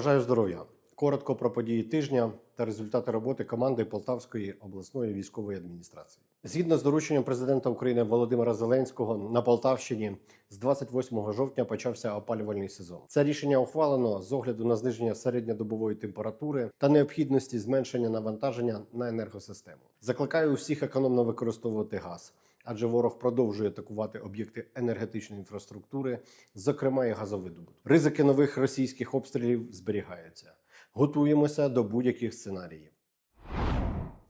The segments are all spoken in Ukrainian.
Бажаю здоров'я. Коротко про події тижня та результати роботи команди Полтавської обласної військової адміністрації. Згідно з дорученням президента України Володимира Зеленського на Полтавщині з 28 жовтня почався опалювальний сезон. Це рішення ухвалено з огляду на зниження середньодобової температури та необхідності зменшення навантаження на енергосистему. Закликаю усіх економно використовувати газ. Адже ворог продовжує атакувати об'єкти енергетичної інфраструктури, зокрема і газовидобутку. Ризики нових російських обстрілів зберігаються. Готуємося до будь-яких сценаріїв.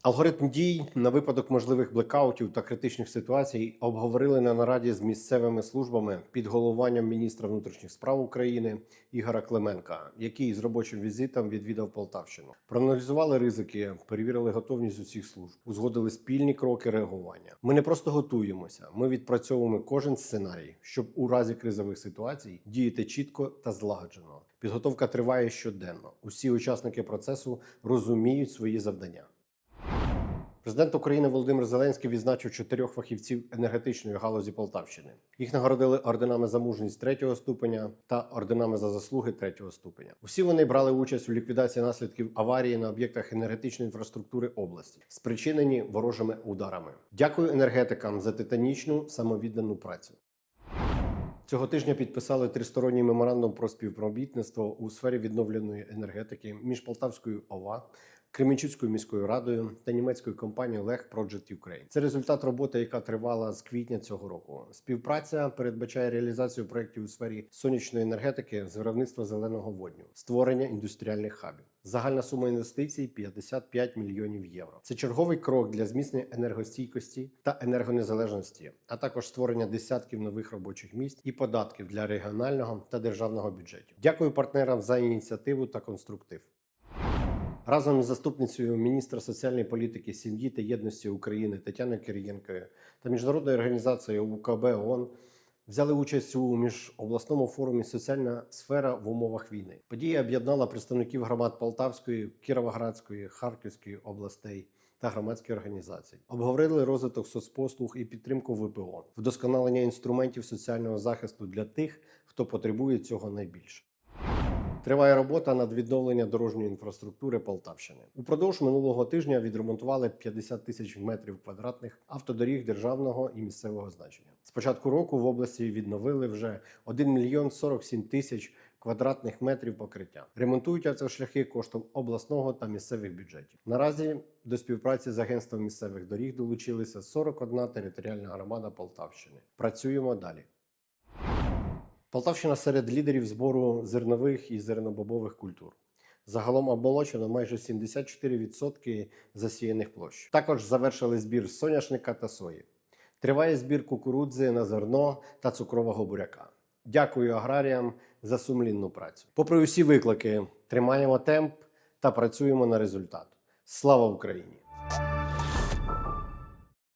Алгоритм дій на випадок можливих блекаутів та критичних ситуацій обговорили на нараді з місцевими службами під головуванням міністра внутрішніх справ України Ігора Клименка, який з робочим візитом відвідав Полтавщину. Проаналізували ризики, перевірили готовність усіх служб, узгодили спільні кроки реагування. Ми не просто готуємося, ми відпрацьовуємо кожен сценарій, щоб у разі кризових ситуацій діяти чітко та злагоджено. Підготовка триває щоденно. Усі учасники процесу розуміють свої завдання. Президент України Володимир Зеленський відзначив чотирьох фахівців енергетичної галузі Полтавщини. Їх нагородили орденами за мужність третього ступеня та орденами за заслуги третього ступеня. Усі вони брали участь у ліквідації наслідків аварії на об'єктах енергетичної інфраструктури області, спричинені ворожими ударами. Дякую енергетикам за титанічну самовіддану працю. Цього тижня підписали тристоронній меморандум про співробітництво у сфері відновленої енергетики між Полтавською ОВА, Кременчуцькою міською радою та німецькою компанією Lech Project Ukraine. Це результат роботи, яка тривала з квітня цього року. Співпраця передбачає реалізацію проєктів у сфері сонячної енергетики з виробництва зеленого водню, створення індустріальних хабів. Загальна сума інвестицій 55 мільйонів євро. Це черговий крок для зміцнення енергостійкості та енергонезалежності, а також створення десятків нових робочих місць і податків для регіонального та державного бюджетів. Дякую партнерам за ініціативу та конструктив. Разом із заступницею міністра соціальної політики, сім'ї та єдності України Тетяною Кирієнкою та міжнародною організацією УКБ ООН взяли участь у міжобласному форумі Соціальна сфера в умовах війни. Подія об'єднала представників громад Полтавської, Кіровоградської, Харківської областей та громадські організації. Обговорили розвиток соцпослуг і підтримку ВПО, вдосконалення інструментів соціального захисту для тих, хто потребує цього найбільше. Триває робота над відновленням дорожньої інфраструктури Полтавщини. Упродовж минулого тижня відремонтували 50 тисяч метрів квадратних автодоріг державного і місцевого значення. З початку року в області відновили вже 1 мільйон 47 тисяч квадратних метрів покриття. Ремонтують автошляхи коштом обласного та місцевих бюджетів. Наразі до співпраці з агентством місцевих доріг долучилися 41 територіальна громада Полтавщини. Працюємо далі. Полтавщина серед лідерів збору зернових і зернобобових культур. Загалом обмолочено майже 74% засіяних площ. Також завершили збір соняшника та сої. Триває збір кукурудзи на зерно та цукрового буряка. Дякую аграріям за сумлінну працю. Попри усі виклики, тримаємо темп та працюємо на результат. Слава Україні!